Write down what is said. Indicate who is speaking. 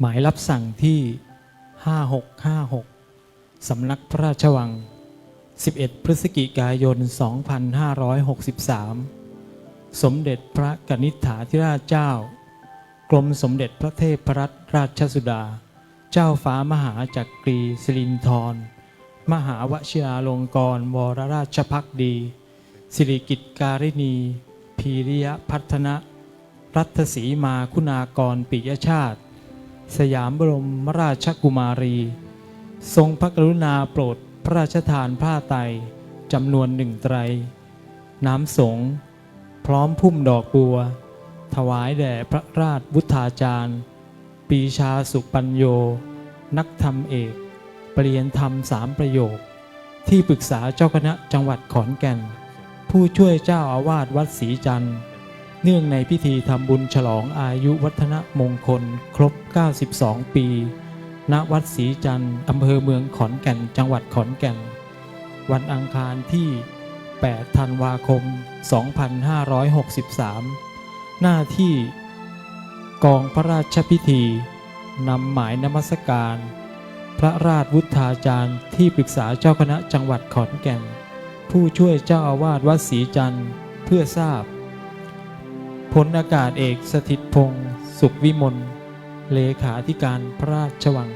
Speaker 1: หมายรับสั่งที่ 5656 สำนักพระราชวัง 11 พฤศจิกายน 2563 สมเด็จพระกนิษฐาธิราชเจ้า กรมสมเด็จพระเทพรัตนราชสุดา เจ้าฟ้ามหาจักรีสิรินธรมหาวชิราลงกรณวรราชพักดี สิริกิตการินีพีริยพัฒนะ รัตสีมาคุณากรปิยชาติ สยามบรมราชกุมารี ทรงพระกรุณาโปรดพระราชทานผ้าไตรจำนวนหนึ่งไตร น้ำสงพร้อมพุ่มดอกบัว ถวายแด่พระราชวุฒาจารย์ ปีชาสุปัญโย นักธรรมเอกปรริยนธรรมสามประโยค ที่ปรึกษาเจ้าคณะจังหวัดขอนแก่น ผู้ช่วยเจ้าอาวาสวัดศรีจันทร์ เนื่องในพิธีทำบุญฉลองอายุวัฒนมงคล ครบ 92 ปี ณ วัดศรีจันทร์อำเภอเมืองขอนแก่น จังหวัดขอนแก่น วันอังคารที่ 8 ธันวาคม 2563 หน้าที่ กองพระราชพิธี นำหมายนมัสการ พระราชวุฒาจารย์ที่ปรึกษาเจ้าคณะจังหวัดขอนแก่น ผู้ช่วยเจ้าอาวาสวัดศรีจันทร์เพื่อทราบ พลอากาศเอกสถิตพงศ์สุขวิมลเลขาธิการพระราชวัง